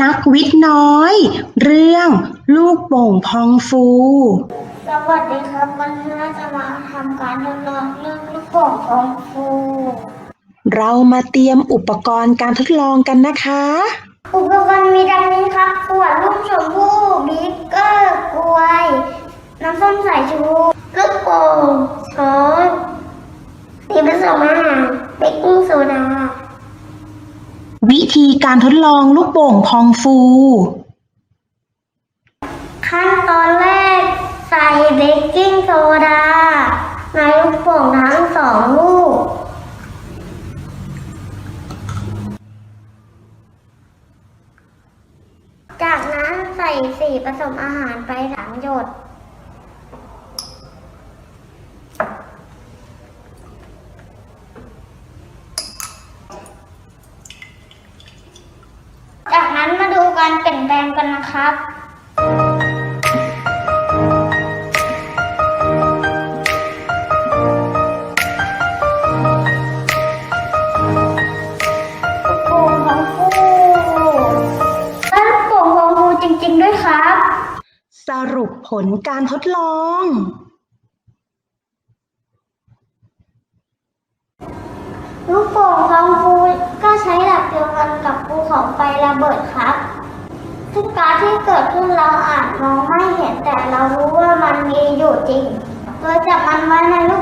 นักวิทย์น้อย เรื่องลูกโป่งพองฟู สวัสดีครับ วันนี้เราจะมาทำการทดลองเรื่องลูกโป่งของฟู เรามาเตรียมอุปกรณ์การทดลองกันนะคะ อุปกรณ์มีดังนี้ครับขวดลูกชมพู่บิ๊กเกอร์กล้วย น้ำส้มสายชูลูกโป่งช้อนสีผสมอาหารเบกกิ้งโซดาวิ ธีการทดลองลูกโป่งพองฟู ขั้นตอนแรกใส่เบกกิ้งโซดา ในลูกโป่งทั้งสองลูก จากนั้นใส่สีผสมอาหารไปสามหยด จากนั้นมาดู การเปลี่ยนแปลงกันนะครับลูกโป่งของฟูและลูกโป่งของฟูจริง ๆ ด้วยครับ สรุปผลการทดลอง ลูกโป่งของฟูก็ใช้หลักเดียวกัน ของไฟระเบิดครับซึ่งการที่เกิดขึ้นเราอาจมองไม่เห็นแต่เรารู้ว่ามันมีอยู่จริง โดยจับมันไว้ในลูกโป่